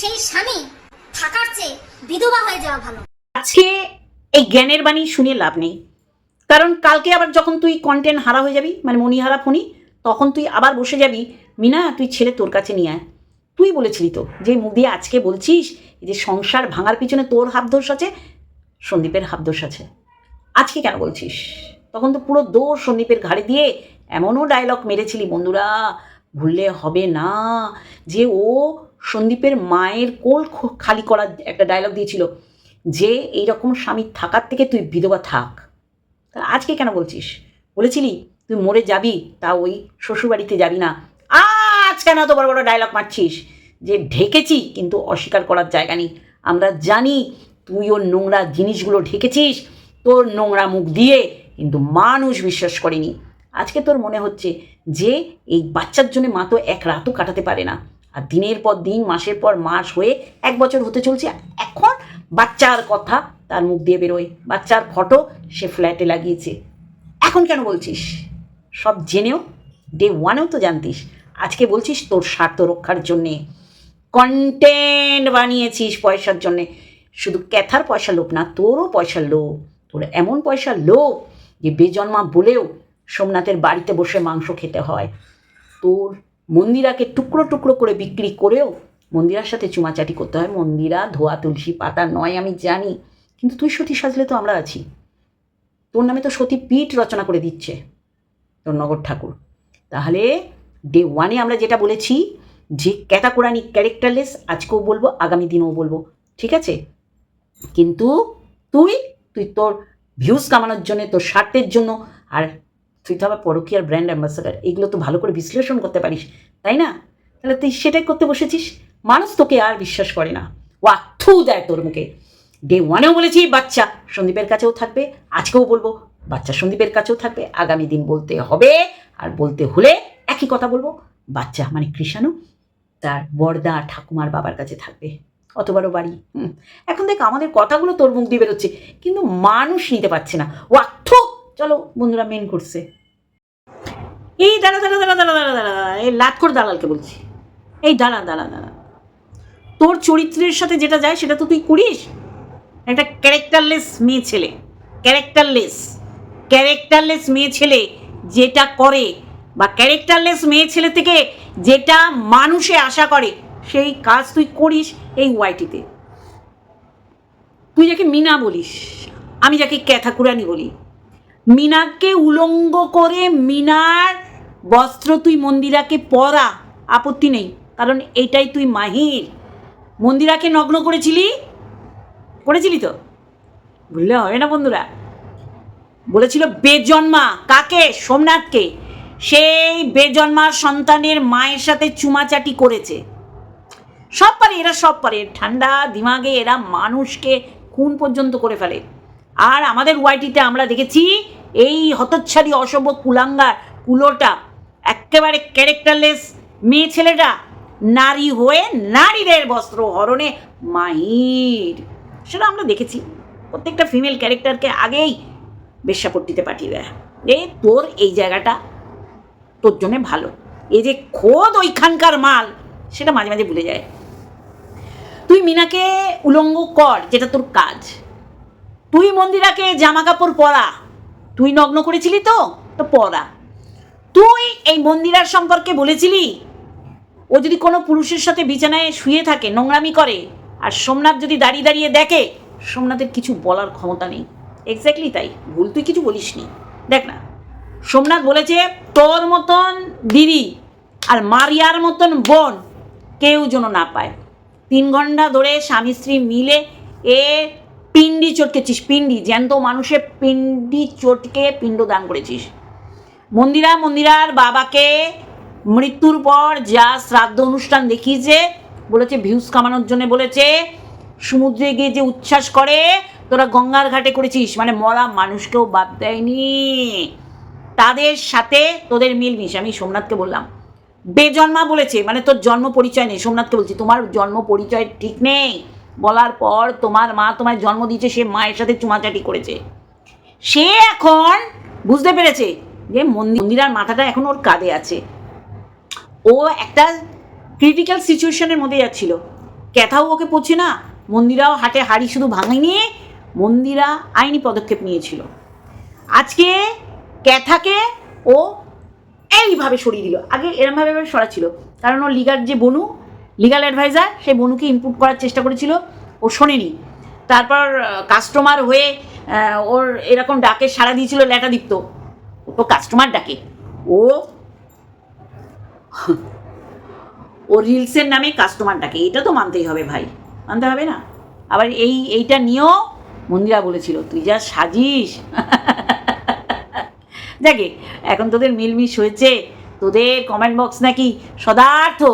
সেই স্বামী থাকার চেয়ে বিধবা হয়ে যাওয়া ভালো। আজকে এই জ্ঞানের বাণী শুনে লাভ নেই। কারণ কালকে আবার যখন তুই কন্টেন্ট হারা হয়ে যাবি মানে মণিহারা ফোনি তখন তুই আবার বসে যাবি, মিনা, তুই ছেলে তোর কাছে নিয়ে আয়। তুই বলেছিলি তো, যে মুখ দিয়ে আজকে বলছিস যে সংসার ভাঙার পিছনে তোর হাত দোষ আছে, সন্দীপের হাত দোষ আছে। আজকে কেন বলছিস? তখন তো পুরো দোষ সন্দীপের ঘাড়ে দিয়ে এমনও ডায়লগ মেরেছিলি, বন্ধুরা, ভুললে হবে না, যে ও সন্দীপের মায়ের কোল খালি করার একটা ডায়লগ দিয়েছিল, যে এইরকম স্বামী থাকার থেকে তুই বিধবা থাক। তা আজকে কেন বলছিস? বলেছিলি, তুই মরে যাবি, তা ওই শ্বশুরবাড়িতে যাবি না। আজ কেন এত বড় বড় ডায়লগ মারছিস? যে ঢেকেছি, কিন্তু অস্বীকার করার জায়গা নেই। আমরা জানি তুই ওর নোংরা জিনিসগুলো ঢেকেছিস, তোর নোংরা মুখ দিয়ে, কিন্তু মানুষ বিশ্বাস করেনি। আজকে তোর মনে হচ্ছে যে এই বাচ্চার জন্য মা তো এক রাতও কাটাতে পারে না। আর দিনের পর দিন, মাসের পর মাস হয়ে এক বছর হতে চলছে এখন বাচ্চার কথা তার মুখ দিয়ে বেরোয়। বাচ্চার ফটো সে ফ্ল্যাটে লাগিয়েছে। এখন কেন বলছিস? সব জেনেও ডে ওয়ানেও তো জানতিস। আজকে বলছিস তোর স্বার্থ রক্ষার জন্যে। কন্টেন্ট বানিয়েছিস পয়সার জন্যে। শুধু ক্যাথার পয়সা লোভ না, তোরও পয়সার লোভ। তোর এমন পয়সার লোভ যে বেজন্মা বলেও সোমনাথের বাড়িতে বসে মাংস খেতে হয়। তোর মন্দিরাকে টুকরো টুকরো করে বিক্রি করেও মন্দিরার সাথে চুমাচাটি করতে হয়। মন্দিরা, ধোয়া, তুলসী পাতা নয়, আমি জানি। কিন্তু তুই সতী সাজলে তো আমরা আছি। তোর নামে তো সতী পীঠ রচনা করে দিচ্ছে তোর নগর ঠাকুর। তাহলে ডে ওয়ানে আমরা যেটা বলেছি, যে ক্যাটাকোরানি ক্যারেক্টারলেস, আজকেও বলব, আগামী দিনেও বলব। ঠিক আছে? কিন্তু তুই তুই তোর ভিউজ কামানোর জন্য, তোর স্বার্থের জন্য আর তুই তো আবার পরকীয়ার ব্র্যান্ড অ্যাম্বাসাডার এগুলো তো ভালো করে বিশ্লেষণ করতে পারিস, তাই না? তাহলে তুই সেটাই করতে বসেছিস? মানুষ তোকে আর বিশ্বাস করে না। ওয়া, থু দেয় তোর মুখে। ডে ওয়ানেও বলেছি, বাচ্চা সন্দীপের কাছেও থাকবে, আজকেও বলব, বাচ্চা সন্দীপের কাছেও থাকবে, আগামী দিন বলতে হবে, আর বলতে হলে একই কথা বলব, বাচ্চা মানে কৃষাণু, তার বর্দা ঠাকুমার বাবার কাছে থাকবে অত বড় বাড়ি হুম। এখন দেখ, আমাদের কথাগুলো তোর মুখ দিয়ে বেরোচ্ছে, কিন্তু মানুষ নিতে পারছে না। ওয়া, থু, চলো বন্ধুরা মেন করছে এই দাঁড়া দাঁড়া দাঁড়া দাঁড়া দাঁড়া দাঁড়া এই লাটকর দালালকে বলছি। এই দাঁড়া দাঁড়া দাঁড়া। তোর চরিত্রের সাথে যেটা যায়, সেটা তো তুই করিস। একটা ক্যারেক্টারলেস মেয়ে ছেলে, ক্যারেক্টারলেস ক্যারেক্টারলেস মেয়ে ছেলে যেটা করে, বা ক্যারেক্টারলেস মেয়ে ছেলে থেকে যেটা মানুষে আশা করে, সেই কাজ তুই করিস এই ওয়াইটিতে। তুই যাকে মিনা বলিস, আমি যাকে ক্যাথাকুরানি বলি। মিনাকে উলঙ্গ করে মিনার বস্ত্র তুই মন্দিরাকে পরা। আপত্তি নেই, কারণ এটাই তুই মাহির। মন্দিরাকে নগ্ন করেছিলি? করেছিলি তো? ভুললে হবে না বন্ধুরা। বলেছিল বেজন্মা, কাকে? সোমনাথকে। সেই বেজন্মার সন্তানের মায়ের সাথে চুমাচাটি করেছে। সব পারে, এরা সব পারে। ঠান্ডা, দিমাগে এরা মানুষকে খুন পর্যন্ত করে ফেলে। আর আমাদের ওয়াইটিতে আমরা দেখেছি, এই হতচ্ছাড়ি অসভ্য কুলাঙ্গার কুলোটা একেবারে ক্যারেক্টারলেস মেয়ে ছেলেটা নারী হয়ে নারীদের বস্ত্র হরণে মাহির। সেটা আমরা দেখেছি। প্রত্যেকটা ফিমেল ক্যারেক্টারকে আগেই বেশ্যাপট্টিতে পাঠিয়ে দেয়। এই তোর এই জায়গাটা তোর জন্যে ভালো। এই যে খোদ ওইখানকার মাল, সেটা মাঝে মাঝে ভুলে যায়। তুই মিনাকে উলঙ্গ কর, যেটা তোর কাজ। তুই মন্দিরাকে জামা কাপড় পরা। তুই নগ্ন করেছিলি তো? তো পরা। তুই এই মন্দিরার সম্পর্কে বলেছিলি? ও যদি কোনো পুরুষের সাথে বিছানায় শুয়ে থাকে, নোংরামি করে, আর সোমনাথ যদি দাঁড়িয়ে দাঁড়িয়ে দেখে, সোমনাথের কিছু বলার ক্ষমতা নেই। এক্স্যাক্টলি তাই। ভুল তুই কিছু বলিসনি। দেখ না, সোমনাথ বলেছে, তোর মতন দিদি আর মারিয়ার মতন বোন কেউ যেন না পায়। তিন ঘণ্টা ধরে স্বামী স্ত্রী মিলে এ পিন্ডি চটকেছিস পিন্ডি জ্যান্ত মানুষের পিন্ডি চটকে পিণ্ড দান করেছিস। মন্দিরা, মন্দিরার বাবাকে মৃত্যুর পর যা শ্রাদ্ধ অনুষ্ঠান দেখিয়েছে, বলেছে ভিউজ কামানোর জন্য বলেছে, সমুদ্রে গিয়ে যে উচ্ছ্বাস করে, তোরা গঙ্গার ঘাটে করেছিস মানে মরা মানুষকেও বাদ দেয়নি। তাদের সাথে তোদের মিলমিশ, আমি সোমনাথকে বললাম। বেজন্মা বলেছে মানে তোর জন্ম পরিচয় নেই, সোমনাথকে বলছি, তোমার জন্ম পরিচয় ঠিক নেই। বলার পর তোমার মা তোমায় জন্ম দিয়েছে, সে মায়ের সাথে চুমাচাটি করেছে। সে এখন, বুঝতে পেরেছে যে মন্দির মন্দিরার মাথাটা এখন ওর কাঁধে আছে। ও একটা ক্রিটিক্যাল সিচুয়েশনের মধ্যে যাচ্ছিল। ক্যাথাও ওকে পড়ছে না, মন্দিরাও হাটে হাড়ি শুধু ভাঙেনি মন্দিরা আইনি পদক্ষেপ নিয়েছিল। আজকে ক্যাথাকে ও এইভাবে সরিয়ে দিল। আগে এরমভাবে সরা ছিল কারণ ও লিগার যে বনু লিগাল অ্যাডভাইজার সেই বনুকে ইনপুট করার চেষ্টা করেছিল। ও শোনেনি। তারপর কাস্টমার হয়ে ওর এরকম ডাকে সাড়া দিয়েছিল ল্যাটা দীপ্ত ও কাস্টমার ডাকে। ও? ও রিলসের নামে কাস্টমার ডাকে। এটা তো মানতেই হবে ভাই। মানতে হবে না? আবার এই, এইটা নিয়েও মন্দিরা বলেছিল, তুই যা সাজিস। দেখে এখন তোদের মিলমিশ হয়েছে। তোদের কমেন্ট বক্স নাকি সদার্থ।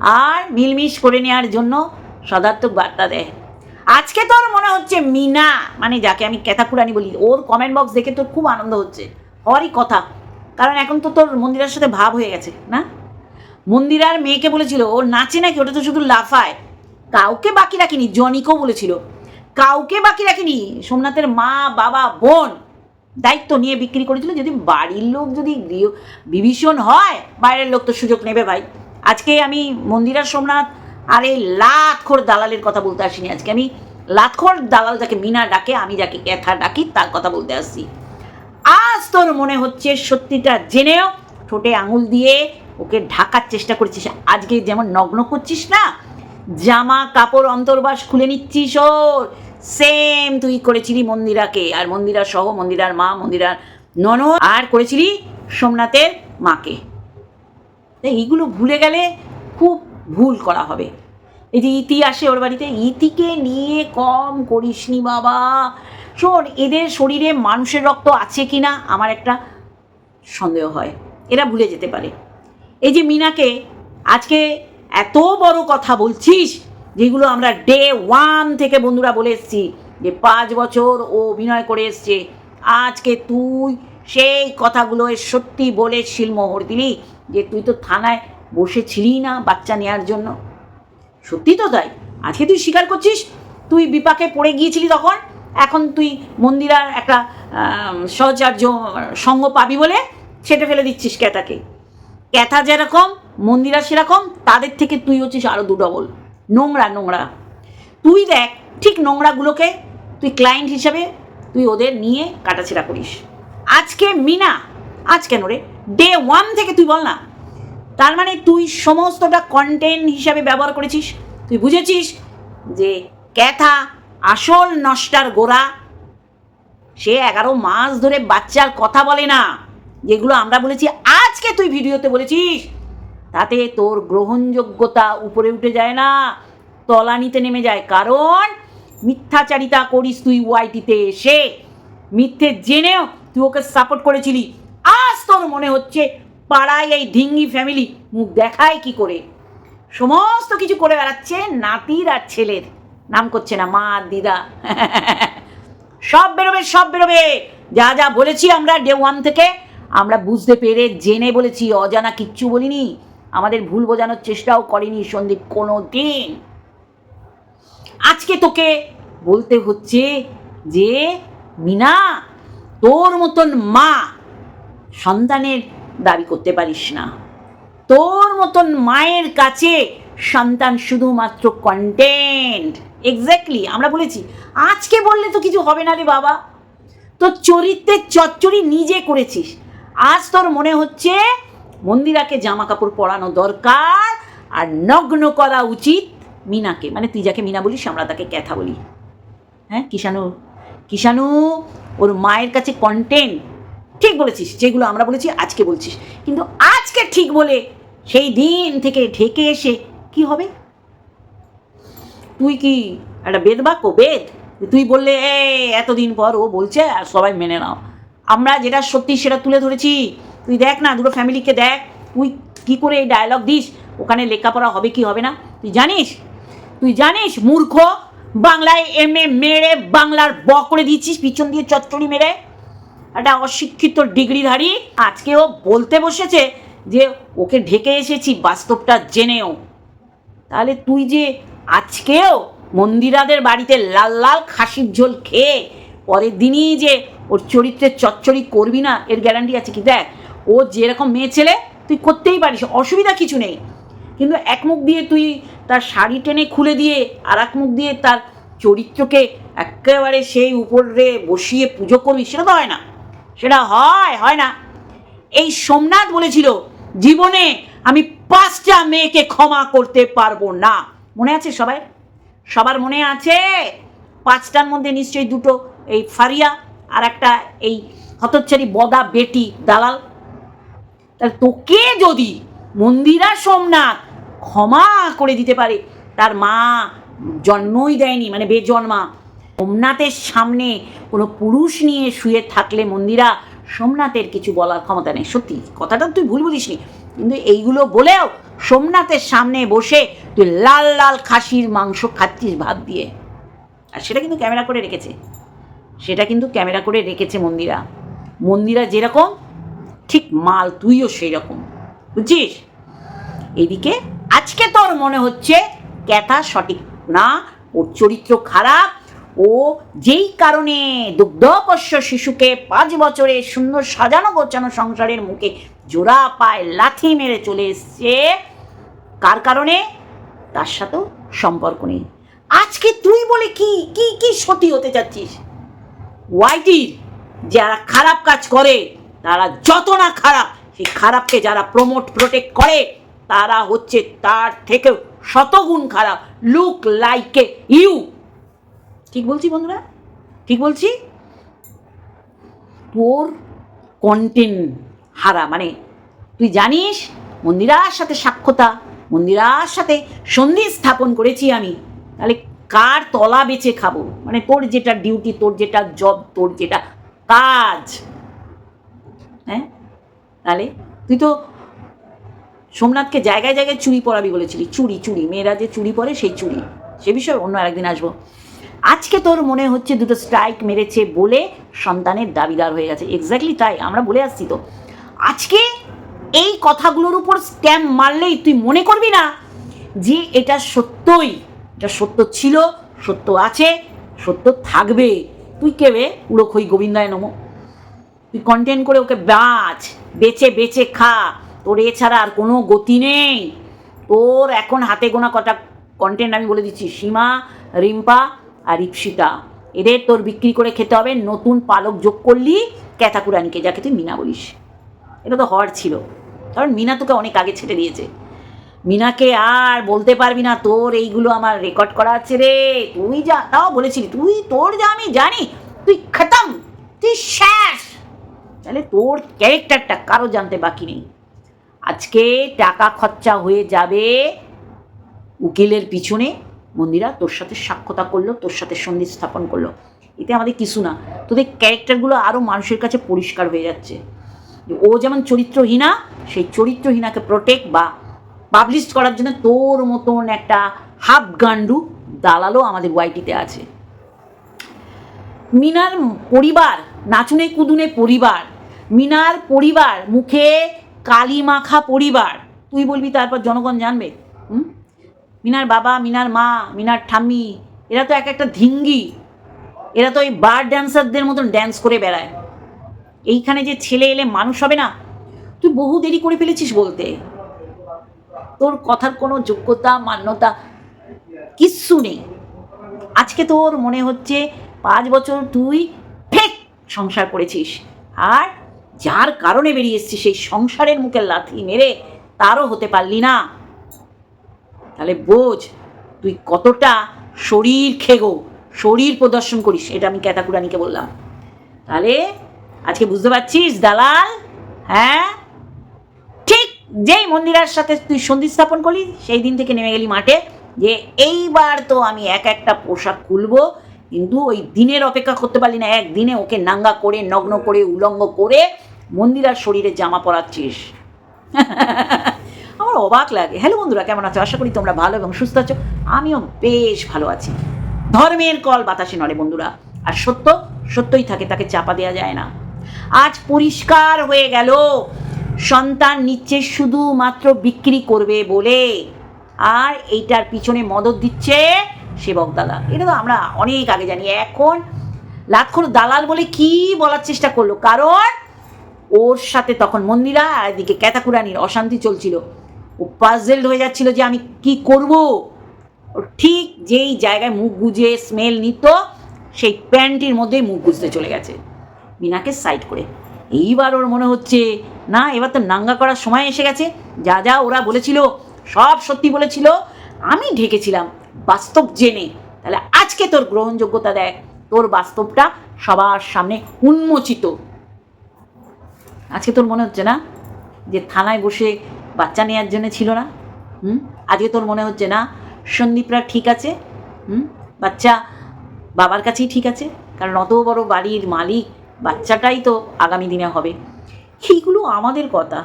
আর মিলমিশ করে নেওয়ার জন্য সদার্থক বার্তা দেয়। আজকে তোর মনে হচ্ছে মিনা মানে যাকে আমি ক্যাথাকুরানি বলি, ওর কমেন্ট বক্স দেখে তোর খুব আনন্দ হচ্ছে। হওয়ারই কথা। কারণ এখন তো তোর মন্দিরার সাথে ভাব হয়ে গেছে, না? মন্দিরার মেয়েকে বলেছিল ও নাচে নাকি, ওটা তো শুধু লাফায়। কাউকে বাকি রাখিনি, জনিকেও বলেছিল। কাউকে বাকি রাখিনি, সোমনাথের মা, বাবা, বোন। দায়িত্ব নিয়ে বিক্রি করেছিল, যদি বাড়ির লোক যদি গৃহ- বিভীষণ হয়, বাইরের লোক তো সুযোগ নেবে ভাই। আজকে আমি মন্দিরার সোমনাথ আর এই লাতখোর দালালের কথা বলতে আসিনি। আজকে আমি লাতখোর দালাল যাকে মিনা ডাকে, আমি যাকে ক্যাথা ডাকি, তার কথা বলতে আসছি। আজ তোর মনে হচ্ছে, সত্যিটা জেনেও। ঠোঁটে আঙুল দিয়ে ওকে ঢাকার চেষ্টা করছিস। আজকে যেমন নগ্ন করছিস না, জামা কাপড় অন্তর্বাস খুলে নিচ্ছিস ওর। সেম তুই করেছিলি মন্দিরাকে, আর মন্দিরা সহ মন্দিরার মা, মন্দিরার নন আর করেছিলি সোমনাথের মাকে। এইগুলো ভুলে গেলে খুব ভুল করা হবে। এই যে ইতি আসে ওর বাড়িতে ইতিকে নিয়ে কম করিসনি বাবা। শোন এদের শরীরে মানুষের রক্ত আছে কি না? আমার একটা সন্দেহ হয়। এরা ভুলে যেতে পারে। এই যে মিনাকে, আজকে এত বড় কথা বলছিস, যেগুলো আমরা ডে ওয়ান থেকে বন্ধুরা বলে এসছি, যে পাঁচ বছর ও অভিনয় করে এসছে। আজকে তুই সেই কথাগুলো সত্যি বলে শিলমোহর দিলি, যে তুই তো থানায় বসেছিলি না বাচ্চা নেওয়ার জন্য। সত্যি তো তাই। আজকে তুই স্বীকার করছিস, তুই বিপাকে পড়ে গিয়েছিলি তখন? এখন তুই মন্দিরার একটা সহচার্য, সঙ্গ পাবি বলে ছেটে ফেলে দিচ্ছিস ক্যাথাকে ক্যাথা যেরকম, মন্দিরা সেরকম, তাদের থেকে তুই হচ্ছিস আরও দু ডবল নোংরা নোংরা। তুই দেখ, ঠিক নোংরাগুলোকে তুই ক্লায়েন্ট হিসাবে তুই ওদের নিয়ে কাটাছেড়া করিস। আজকে মিনা, আজ কেন রে? ডে ওয়ান থেকে তুই বল না। তার মানে তুই সমস্তটা কন্টেন্ট হিসাবে ব্যবহার করেছিস। তুই বুঝেছিস যে ক্যাথা আসল নষ্টার গোড়া। সে এগারো মাস ধরে বাচ্চার কথা বলে না। যেগুলো আমরা বলেছি, আজকে তুই ভিডিওতে বলেছিস। তাতে তোর গ্রহণযোগ্যতা উপরে উঠে যায় না, তলানিতে নেমে যায়। কারণ, মিথ্যাচারিতা করিস তুই ওয়াইটিতে এসে। মিথ্যে জেনেও তুই ওকে সাপোর্ট করেছিলি। আজ তোর মনে হচ্ছে, পাড়ায় এই ঢিঙ্গি ফ্যামিলি মুখ দেখায় কি করে? সমস্ত কিছু করে বেড়াচ্ছে নাতির আর ছেলের। নাম করছে না, মা, দিদা। সব বেরোবে সব বেরোবে। যা যা বলেছি আমরা ডে ওয়ান থেকে, আমরা বুঝতে পেরে, জেনে বলেছি, অজানা কিচ্ছু বলিনি। আমাদের ভুল বোঝানোর চেষ্টাও করেনি সন্দীপ কোনো দিন আজকে তোকে বলতে হচ্ছে যে, মিনা, তোর মতন মা সন্তানের দাবি করতে পারিস না। তোর মতন মায়ের কাছে সন্তান শুধুমাত্র কন্টেন্ট এক্স্যাক্টলি আমরা বলেছি, আজকে বললে তো কিছু হবে না রে বাবা। তোর চরিত্রের চচ্চড়ি নিজে করেছিস। আজ তোর মনে হচ্ছে মন্দিরাকে জামা কাপড় পরানো দরকার আর নগ্ন করা উচিত মিনাকে। মানে তুই যাকে মিনা বলিস, আমরা তাকে ক্যাথা বলি। হ্যাঁ কিষাণু? কিষাণু, ওর মায়ের কাছে কন্টেন্ট ঠিক বলেছিস, যেগুলো আমরা বলেছি আজকে বলছিস। কিন্তু আজকে ঠিক বলে সেই দিন থেকে ঢেকে এসে কি হবে? তুই কি একটা বেদ বাক্য? বেদ? তুই বললে, এ, এতদিন পর ও বলছে, আর সবাই মেনে নাও। আমরা যেটা সত্যি সেটা তুলে ধরেছি। তুই দেখ না, দুটো ফ্যামিলিকে দেখ। তুই কি করে এই ডায়লগ দিস? ওখানে লেখাপড়া হবে কি হবে না? তুই জানিস? তুই জানিস, মূর্খ? বাংলায় এম এ মেরে বাংলার ব করে দিচ্ছিস পিছন দিয়ে চচ্চড়ি মেরে? একটা অশিক্ষিত ডিগ্রিধারী আজকেও বলতে বসেছে যে, ওকে ঢেকে এসেছি বাস্তবটা জেনেও। তাহলে তুই যে আজকেও মন্দিরাদের বাড়িতে লাল লাল খাসির ঝোল খেয়ে, পরের দিনই যে ওর চরিত্রের চচ্চড়ি করবি না, এর গ্যারান্টি আছে কি? দেখ, ও যেরকম মেয়ে ছেলে, তুই করতেই পারিস, অসুবিধা কিছু নেই। কিন্তু এক মুখ দিয়ে তুই তার শাড়ি টেনে খুলে দিয়ে, আর এক মুখ দিয়ে তার চরিত্রকে একেবারে সেই উপরে বসিয়ে পুজো করবি, সেটা তো হয় না। সেটা হয় হয় না। এই সোমনাথ বলেছিল, জীবনে আমি পাঁচটা মেয়েকে ক্ষমা করতে পারব না। মনে আছে সবাই? সবার মনে আছে? পাঁচটার মধ্যে নিশ্চয়ই দুটো, এই ফারিয়া আর একটা এই হতচ্ছারি বদা বেটি দালাল। তাহলে তোকে যদি মন্দিরা সোমনাথ ক্ষমা করে দিতে পারে, তার মা জন্মই দেয়নি মানে বেজন্মা, সোমনাথের সামনে কোনো পুরুষ নিয়ে শুয়ে থাকলে মন্দিরা সোমনাথের কিছু বলার ক্ষমতা নেই। সত্যি, কথাটা তুই ভুল বলিসনি। কিন্তু এইগুলো বলেও সোমনাথের সামনে বসে তুই লাল লাল খাসির মাংস খাচ্ছিস ভাত দিয়ে। আর সেটা কিন্তু ক্যামেরা করে রেখেছে। সেটা কিন্তু ক্যামেরা করে রেখেছে মন্দিরা। মন্দিরা যেরকম, ঠিক মাল তুইও সেই রকম বুঝছিস? এদিকে আজকে তোর মনে হচ্ছে ক্যাথা সঠিক না, ওর চরিত্র খারাপ, ও যেই কারণে দুগ্ধপোষ্য শিশুকে পাঁচ বছরে সুন্দর সাজানো গোছানো সংসারের মুখে জোড়া পায় লাথি মেরে চলে এসছে কার কারণে? তার সাথেও সম্পর্ক নেই। আজকে তুই বলে কি কি কি সতী হতে চাচ্ছিস? ওয়াইটির যারা খারাপ কাজ করে, তারা যত না খারাপ, সেই খারাপকে যারা প্রমোট প্রোটেক্ট করে, তারা হচ্ছে তার থেকেও শতগুণ খারাপ। লুক লাইক এ ইউ ঠিক বলছি বন্ধুরা? ঠিক বলছি? তোর কন্টেন্ট হারা মানে তুই জানিস মন্দিরার সাথে সাক্ষ্যতা মন্দিরার সাথে সন্ধি স্থাপন করেছি আমি। তাহলে কার তলা বেচে খাব? মানে তোর যেটা ডিউটি তোর যেটা জব তোর যেটা কাজ। হ্যাঁ? তাহলে তুই তো সোমনাথকে জায়গায় জায়গায় চুরি পরাবি বলেছিলি। চুরি চুরি। মেয়েরা যে চুরি পরে সেই চুরি। সে বিষয়ে অন্য আরেকদিন আসব। আজকে তোর মনে হচ্ছে দুটো স্ট্রাইক মেরেছে বলে সন্তানের দাবিদার হয়ে গেছে। এক্স্যাক্টলি তাই। আমরা বলে আসছি তো। আজকে এই কথাগুলোর উপর স্ট্যাম্প মারলেই তুই মনে করবি না যে এটা সত্যই। এটা সত্য ছিল, সত্য আছে, সত্য থাকবে। তুই কেবে উড়োখই গোবিন্দায় নমো। তুই কন্টেন্ট করে ওকে বাঁচ বেচে বেচে খা। তোর এছাড়া আর কোনো গতি নেই। তোর এখন হাতে গোনা কটা কন্টেন্ট আমি বলে দিচ্ছি। সীমা, রিম্পা আর ইপসিতা। এদের তোর বিক্রি করে খেতে হবে। নতুন পালক যোগ করলি ক্যাথাকুরানিকে, যাকে তুই মিনা বলিস। এটা তো হওয়ার ছিল। কারণ মিনা তোকে অনেক আগে ছেড়ে দিয়েছে। মিনাকে আর বলতে পারবি না, তোর এইগুলো আমার রেকর্ড করা আছে রে। তুই যা, তাও বলেছিলি, তুই তোর যা আমি জানি, তুই খতম, তুই শেষ। তাহলে তোর ক্যারেক্টারটা কারও জানতে বাকি নেই। আজকে টাকা খরচা হয়ে যাবে উকিলের পিছনে। মন্দিরা, তোর সাথে সাক্ষতা করল, তোর সাথে সন্ধি স্থাপন করল। এতে আমাদের কিছু না, তোদের ক্যারেক্টারগুলো আরও মানুষের কাছে পরিষ্কার হয়ে যাচ্ছে। ও যেমন চরিত্রহীনা, সেই চরিত্রহীনাকে প্রোটেক্ট বা পাবলিশ করার জন্য তোর মতন একটা হাফ গান্ডু দালালও আমাদের ওয়াইটিতে আছে। মিনার পরিবার, নাচুনে কুদুনে পরিবার, মিনার পরিবার মুখে কালি মাখা পরিবার, তুই বলবি তারপর জনগণ জানবে, হুম? মিনার বাবা, মিনার মা, মিনার ঠাম্মি, এরা তো এক একটা ধিঙ্গি, এরা তো ওই বার ড্যান্সারদের মতন ড্যান্স করে বেড়ায়। এইখানে যে ছেলে এলে মানুষ হবে না? তুই বহু দেরি করে ফেলেছিস বলতে। তোর কথার কোনো যোগ্যতা, মান্যতা কিচ্ছু নেই। আজকে তোর মনে হচ্ছে পাঁচ বছর তুই ফেক সংসার করেছিস। আর যার কারণে বেরিয়ে এসছিস সেই সংসারের মুখে লাথি মেরে, তারও হতে পারলি না। তাহলে বোঝ, তুই কতটা শরীর খেগো, শরীর প্রদর্শন করিস, এটা আমি ক্যাতাকুরানিকে বললাম। তাহলে আজকে বুঝতে পারছিস, দালাল? হ্যাঁ? ঠিক যেই মন্দিরের সাথে তুই সন্ধি স্থাপন করলি, সেই দিন থেকে নেমে গেলি মাঠে যে এইবার তো আমি এক একটা পোশাক খুলবো, কিন্তু ওই দিনের অপেক্ষা করতে পারলি না। একদিনে ওকে নাঙ্গা করে, নগ্ন করে, উলঙ্গ করে মন্দিরার শরীরে জামা পরাচ্ছিস। আমার অবাক লাগে। হ্যালো বন্ধুরা, কেমন আছো? আশা করি তোমরা ভালো এবং সুস্থ আছো। আমিও বেশ ভালো আছি। ধর্মের কল বাতাসে নড়ে বন্ধুরা। আর সত্য, সত্যই থাকে, তাকে চাপা দেওয়া যায় না। আজ পরিষ্কার হয়ে গেল। সন্তান নিচ্ছে শুধুমাত্র বিক্রি করবে বলে। আর এইটার পিছনে মদত দিচ্ছে সেবক দালাল। এটা তো আমরা অনেক আগে জানি। এখন লাক্ষর দালাল বলে কি বলার চেষ্টা করল? কারণ ওর সাথে তখন মন্দিরা আর এদিকে ক্যাতাকুরানির অশান্তি চলছিল। ও পাজেলড হয়ে যাচ্ছিল যে আমি কি করব? ঠিক যেই জায়গায় মুখ গুজে স্মেল নিত, সেই প্যান্টির মধ্যেই মুখ গুজতে চলে গেছে। মিনাকে সাইড করে। এইবার ওর মনে হচ্ছে, না, এবার তো নাঙ্গা করার সময় এসে গেছে। যা যা ওরা বলেছিল, সব সত্যি বলেছিল। আমি ঢেকেছিলাম বাস্তব জেনে। তাহলে আজকে তোর গ্রহণযোগ্যতা দেখ। তোর বাস্তবটা সবার সামনে উন্মোচিত। আজকে তোর মনে হচ্ছে না যে থানায় বসে বাচ্চা নেওয়ার জন্য ছিল না? হুম? আজকে তোর মনে হচ্ছে না সন্দীপরা ঠিক আছে? হুম? বাচ্চা বাবার কাছেই ঠিক আছে? কারণ অত বড় বাড়ির মালিক বাচ্চাটাই তো আগামী দিনে হবে। সেইগুলো আমাদের কথা।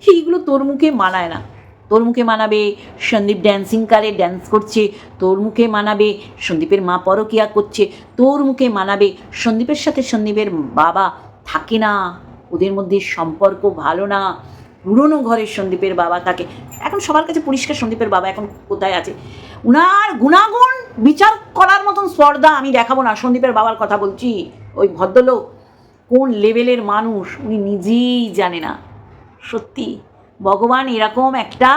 সেইগুলো তোর মুখে মানায় না। তোর মুখে মানাবে সন্দীপ ড্যান্সিং কারে ড্যান্স করছে। তোর মুখে মানাবে সন্দীপের মা পরকিয়া করছে। তোর মুখে মানাবে সন্দীপের সাথে সন্দীপের বাবা থাকে না। ওদের মধ্যে সম্পর্ক ভালো না। পুরনো ঘরের সন্দীপের বাবা থাকে। এখন সবার কাছে পরিষ্কার সন্দীপের বাবা এখন কোথায় আছে? উনার গুণাগুণ বিচার করার মতন স্পর্ধা আমি দেখাবো না। সন্দীপের বাবার কথা বলছি। ওই ভদ্রলোক কোন লেভেলের মানুষ উনি নিজেই জানে না। সত্যি, ভগবান এরকম একটা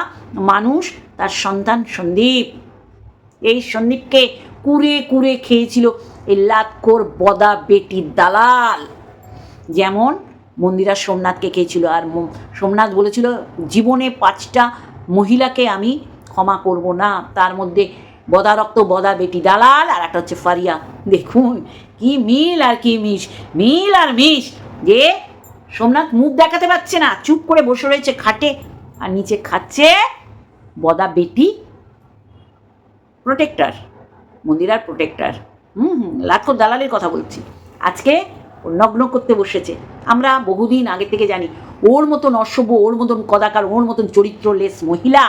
মানুষ, তার সন্তান সন্দীপ। এই সন্দীপকে কুড়ে কুড়ে খেয়েছিল এই লাতকোর বদা বেটি দালাল। যেমন মন্দিরা সোমনাথকে খেয়েছিল, আর সোমনাথ বলেছিল, জীবনে পাঁচটা মহিলাকে আমি ক্ষমা করব না। তার মধ্যে বদা রক্ত বদা বেটি দালাল, আর একটা হচ্ছে ফারিয়া। দেখুন, কি মিল আর কি মিশ, মিল আর মিশ। যে সোমনাথ মুখ দেখাতে পারছে না, চুপ করে বসে রয়েছে খাটে, আর নিচে খাচ্ছে বদা বেটি প্রোটেক্টর মন্দিরার প্রোটেক্টর হুম হুম লাখো দালালের কথা বলছি। আজকে ও নগ্ন করতে বসেছে। আমরা বহুদিন আগে থেকে জানি, ওর মতন অসভ্য ওর মতন কদাকার, ওর মতন চরিত্রলেস মহিলা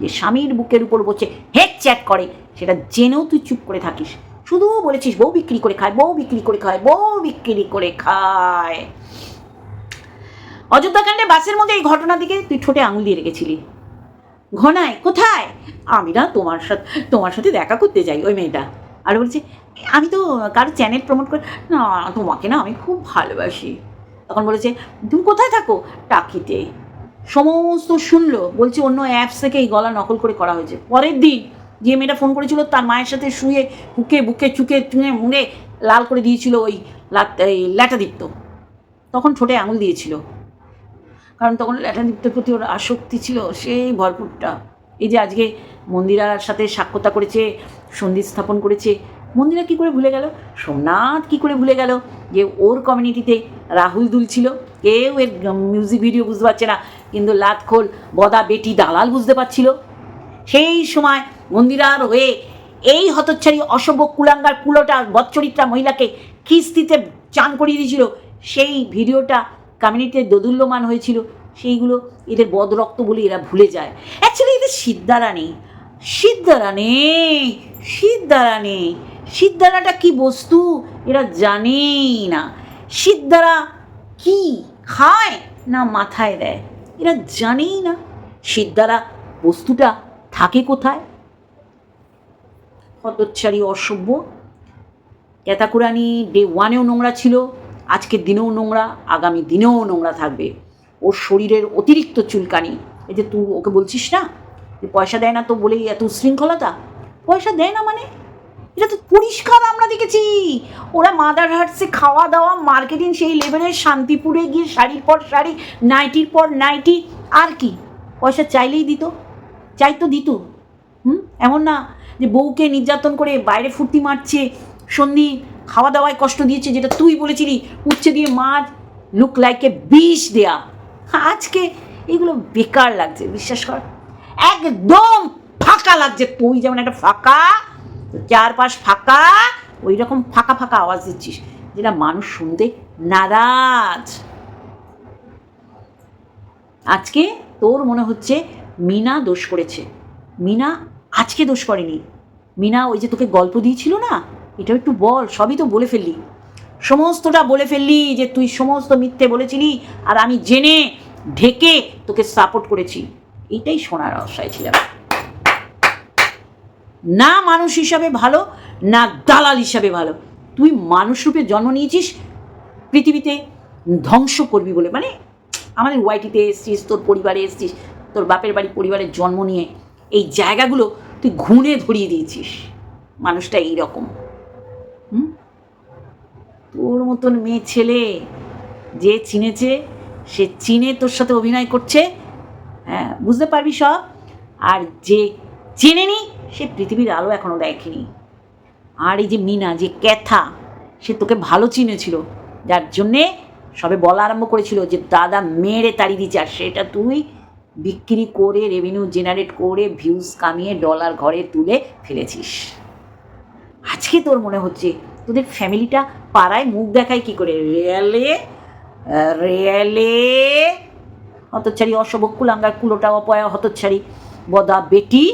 যে স্বামীর বুকের উপর বসে হেড চ্যাট করে, সেটা জেনেও তুই চুপ করে থাকিস। শুধু বলেছিস, বউ বিক্রি করে খায়, বউ বিক্রি করে খায়, বউ বিক্রি করে খায়। অযোধ্যাকাণ্ডে বাসের মধ্যে এই ঘটনা দিকে তুই ঠোঁটে আঙুল দিয়ে রেখেছিলি। ঘনায় কোথায়? আমি না তোমার সাথে তোমার সাথে দেখা করতে যাই, ওই মেয়েটা। আর বলছে, আমি তো কারও চ্যানেল প্রমোট করে, না, তোমাকে না আমি খুব ভালোবাসি। তখন বলেছে, তুমি কোথায় থাকো? টাকিতে। সমস্ত শুনলো, বলছে অন্য অ্যাপস থেকে এই গলা নকল করে করা হয়েছে। পরের দিন যে মেয়েটা ফোন করেছিল তার মায়ের সাথে শুয়ে বুকে বুকে চুকে চুঙে মুড়ে লাল করে দিয়েছিল ওই ল্যাটাদীপ্ত তখন ঠোঁটে আঙুল দিয়েছিল। কারণ তখন ল্যাটাদীপ্তের প্রতি ওর আসক্তি ছিল সেই ভরপুরটা। এই যে আজকে মন্দিরার সাথে সাক্ষতা করেছে, সন্ধি স্থাপন করেছে, মন্দিরা কি করে ভুলে গেল? সোমনাথ কি করে ভুলে গেল যে ওর কমিউনিটিতে রাহুল দুলছিল? কেউ এর মিউজিক ভিডিও বুঝতে পারছে না, কিন্তু লাতখোল, বদা, বেটি, দালাল বুঝতে পারছিল। সেই সময় মন্দিরার হয়ে এই হতচ্ছাড়ি অসভ্য কুলাঙ্গার কুলোটা বচ্চরিত্রা মহিলাকে কিস্তিতে চান করিয়ে দিয়েছিল। সেই ভিডিওটা কমিউনিটিতে দোদুল্যমান হয়েছিল। সেইগুলো এদের বদরক্ত বলে এরা ভুলে যায়। অ্যাকচুয়ালি এদের সিদ্ধারা নেই। সিদ্ধারা নেই। সিদ্ধারা নেই। সিদ্ধারাটা কি বস্তু? এরা জানেই না। সিদ্ধারা কি খায় না মাথায় দেয়? এরা জানেই না। সিদ্ধারা বস্তুটা থাকে কোথায়? হতচ্ছাড়ি অসভ্য। ক্যাতাকুরানি ডে ওয়ানেও নোংরা ছিল, আজকের দিনেও নোংরা, আগামী দিনেও নোংরা থাকবে। ওর শরীরের অতিরিক্ত চুলকানি, এই যে তুই ওকে বলছিস না, যে পয়সা দেয় না তো বলেই এত উশৃঙ্খলতা? পয়সা দেয় না মানে? এটা তো পরিষ্কার আমরা দেখেছি। ওরা মাদার হার্টসে খাওয়া দাওয়া, মার্কেটিং, সেই লেভেলের শান্তিপুরে গিয়ে শাড়ির পর শাড়ি, নাইটির পর নাইটি, আর কি? পয়সা চাইলেই দিত চাইতো দিত। হুম? এমন না যে বউকে নির্যাতন করে বাইরে ফুর্তি মারছে, সন্ধি খাওয়া দাওয়ায় কষ্ট দিয়েছে, যেটা তুই বলেছিলি, উচ্ছে দিয়ে মাছ লুক লাইকে বিষ দেয়া। আজকে এগুলো বেকার লাগছে, বিশ্বাস কর। একদম ফাঁকা লাগছে, তুই যেমন একটা ফাঁকা, চারপাশ ফাঁকা ওই রকম ফাঁকা ফাঁকা আওয়াজ দিচ্ছিস, যেটা মানুষ শুনতে নারাজ। আজকে তোর মনে হচ্ছে, মিনা দোষ করেছে। মিনা আজকে দোষ করেনি। মিনা ওই যে তোকে গল্প দিয়েছিল না? এটা একটু বল, সবই তো বলে ফেললি। সমস্তটা বলে ফেললি যে তুই সমস্ত মিথ্যে বলেছিলি আর আমি জেনে ঢেকে তোকে সাপোর্ট করেছি। এটাই শোনার আশায় ছিলাম। না মানুষ হিসাবে ভালো, না দালাল হিসাবে ভালো। তুই মানুষ রূপে জন্ম নিয়েছিস, পৃথিবীতে ধ্বংস করবি বলে। মানে আমাদের ওয়াইটিতে এসছিস, তোর পরিবারে এসছিস, তোর বাপের বাড়ি পরিবারের জন্ম নিয়ে। এই জায়গাগুলো তুই ঘুণে ধরিয়ে দিয়েছিস। মানুষটা এইরকম। হুম? তোর মতন মেয়ে ছেলে যে চিনেছে, সে চিনে তোর সাথে অভিনয় করছে। হ্যাঁ বুঝতে পারবি সব? আর যে চেনেনি, সে পৃথিবীর আলো এখনও দেখেনি। আর এই যে মিনা, যে ক্যাথা, সে তোকে ভালো চিনেছিল। যার জন্যে সবে বলা আরম্ভ করেছিল যে, দাদা মেরে তাড়িয়ে দিচ্ছে আর সেটা তুই বিক্রি করে রেভিনিউ জেনারেট করে ভিউজ কামিয়ে ডলার ঘরে তুলে ফেলেছিস। আজকে তোর মনে হচ্ছে তোদের ফ্যামিলিটা পাড়ায় মুখ দেখায় কি করে? রেয়ালে রেয়ালে হতচ্ছাড়ি, অশুভ কুলাঙ্গার কুলোটা অপয়া, হতচ্ছাড়ি, বদা বেটি,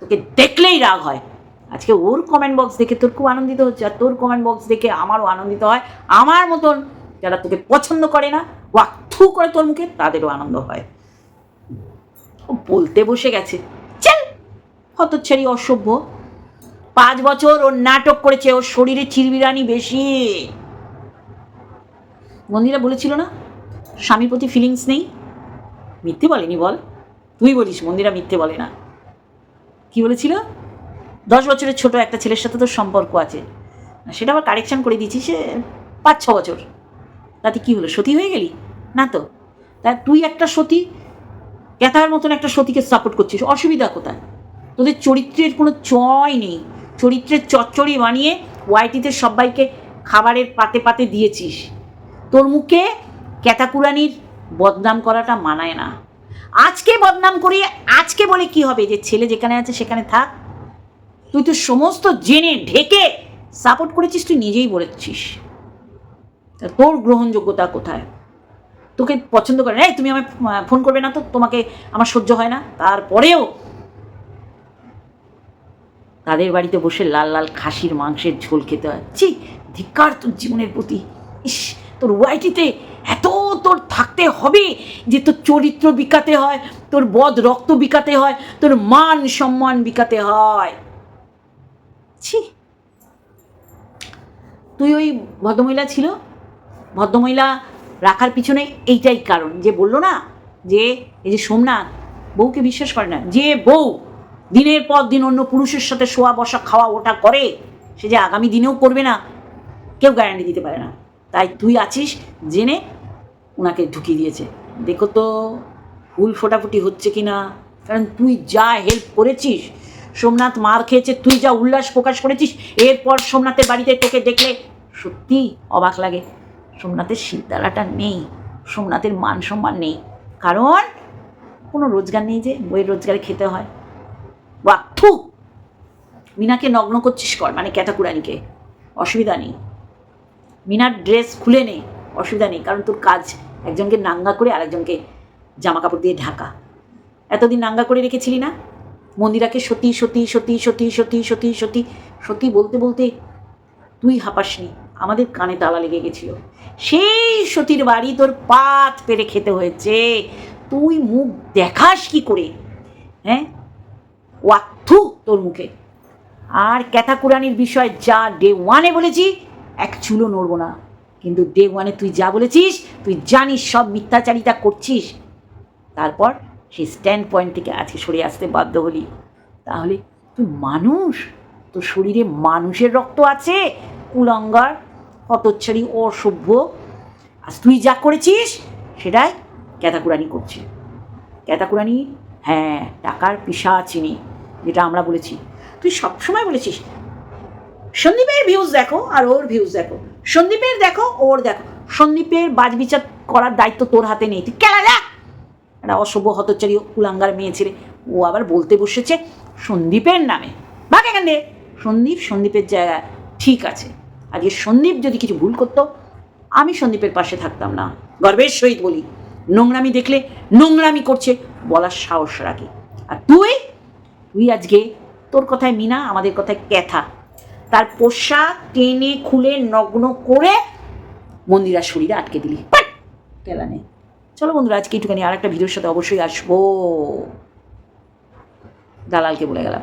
তোকে দেখলেই রাগ হয়। আজকে ওর কমেন্ট বক্স দেখে তোর খুব আনন্দিত হচ্ছে, আর তোর কমেন্ট বক্স দেখে আমারও আনন্দিত হয়। আমার মতন যারা তোকে পছন্দ করে না, ওয়াক থু করে তোর মুখে, তাদেরও আনন্দ হয়। ও বলতে বসে গেছে। চল, হতচ্ছাড়ি অসভ্য। পাঁচ বছর ওর নাটক করেছে, ওর শরীরে চিরবিরানি বেশি। মন্দিরা বলেছিল না, স্বামীর প্রতি ফিলিংস নেই? মিথ্যে বলেনি বল। তুই বলিস মন্দিরা মিথ্যে বলে না। কি বলেছিল? দশ বছরের ছোট একটা ছেলের সাথে তোর সম্পর্ক আছে। সেটা আবার কারেকশন করে দিয়েছি সে পাঁচ ছ বছর। তাতে কি হলো, সতী হয়ে গেলি? না তো। তা তুই একটা সতী ক্যাথার মতন একটা সতীকে সাপোর্ট করছিস, অসুবিধা কোথায়? তোদের চরিত্রের কোনো চয় নেই। চরিত্রের চচ্চড়ি বানিয়ে ওয়াইটিতে সবাইকে খাবারের পাতে পাতে দিয়েছিস। তোর মুখে ক্যাতাকুরানির বদনাম করাটা মানায় না। আজকে বদনাম করিয়ে আজকে বলে কি হবে? যে ছেলে যেখানে আছে সেখানে থাক। তুই তো সমস্ত জেনে ঢেকে সাপোর্ট করেছিস, তুই নিজেই বলেছিস। তোর গ্রহণযোগ্যতা কোথায়? তোকে পছন্দ করে এই, তুমি আমায় ফোন করবে না তো, তোমাকে আমার সহ্য হয় না। তারপরেও তাদের বাড়িতে বসে লাল লাল খাসির মাংসের ঝোল খেতে হয়। ছি, ধিক্কার তোর জীবনের প্রতি। ইস, তোর ওয়াইটিতে এত তোর থাকতে হবে যে তোর চরিত্র বিকাতে হয়, তোর বদ রক্ত বিকাতে হয়, তোর মান সম্মান বিকাতে হয়। ছি। তুই ওই ভদ্রমহিলা ছিল? ভদ্রমহিলা রাখার পিছনে এইটাই কারণ। যে বলল না যে, এই যে সোমনাথ, বউকে বিশ্বাস করে না, যে বউ দিনের পর দিন অন্য পুরুষের সাথে শোয়া, বসা, খাওয়া ওটা করে, সে যে আগামী দিনেও করবে না, কেউ গ্যারান্টি দিতে পারে না। তাই তুই আছিস জেনে ওনাকে ঢুকিয়ে দিয়েছে। দেখো তো ফুল ফোটাফুটি হচ্ছে কি না কারণ তুই যা হেল্প করেছিস, সোমনাথ মার খেয়েছে, তুই যা উল্লাস প্রকাশ করেছিস, এরপর সোমনাথের বাড়িতে তোকে দেখলে সত্যি অবাক লাগে। সোমনাথের শিরদাঁড়াটা নেই, সোমনাথের মান সম্মান নেই। কারণ কোনো রোজগার নেই যে বইয়ের রোজগারে খেতে হয়। বা থু! মিনাকে নগ্ন করছিস কর মানে ক্যাটাকুরানিকে। অসুবিধা নেই। মিনার ড্রেস খুলে নে, অসুবিধা নেই। কারণ তোর কাজ একজনকে নাঙ্গা করে আরেকজনকে জামা কাপড় দিয়ে ঢাকা। এতদিন নাঙ্গা করে রেখেছিলি না? মন্দিরাকে সতী সতী সতী সতী সতী সতী সতী সতী বলতে বলতে তুই হাঁপাসনি। আমাদের কানে তালা লেগে গেছিল। সেই সতীর বাড়ি তোর পাত পেরে খেতে হয়েছে। তুই মুখ দেখাস কি করে? হ্যাঁ? ওয়াথু তোর মুখে। আর ক্যাথাকুরানির বিষয় যা ডে ওয়ানে বলেছি, এক চুলো নড়বো না। কিন্তু ডে ওয়ানে তুই যা বলেছিস, তুই জানিস সব মিথ্যাচারিতা করছিস। তারপর সেই স্ট্যান্ড পয়েন্ট থেকে আজকে সরে আসতে বাধ্য হলি। তাহলে তুই মানুষ? তোর শরীরে মানুষের রক্ত আছে, কুলঙ্গার হতচ্ছাড়ি অসভ্য। আজ তুই যা করেছিস, সেটাই ক্যাতাকুরানি করছে। ক্যাতাকুরানি? হ্যাঁ টাকার পিসা চিনি, যেটা আমরা বলেছি। তুই সবসময় বলেছিস, সন্দীপের ভিউজ দেখো আর ওর ভিউজ দেখো। সন্দীপের দেখো, ওর দেখো। সন্দীপের বাজ বিচার করার দায়িত্ব তোর হাতে নেই। তুই কেলা দেখ! একটা অসভ্য হতচারী উলাঙ্গার মেয়ে ছেলে। ও আবার বলতে বসেছে সন্দীপের নামে। ভাগ এখান সন্দীপ, সন্দীপের জায়গায়। ঠিক আছে। আজকে সন্দীপ যদি কিছু ভুল করতো, আমি সন্দীপের পাশে থাকতাম না। গর্বের সহিত বলি, নোংরামি দেখলে নোংরামি করছে বলার সাহস রাখি। আর তুই? তুই আজকে তোর কথায় মিনা, আমাদের কথায় ক্যাথা। তার পোশাক টেনে, খুলে, নগ্ন করে মন্দিরার শরীরে আটকে দিলি। পাট! কেলা নেই চলো বন্ধুরা, আজকে একটুখানি আর একটা ভিডিওর সাথে অবশ্যই আসব। দালালকে বলে গেলাম।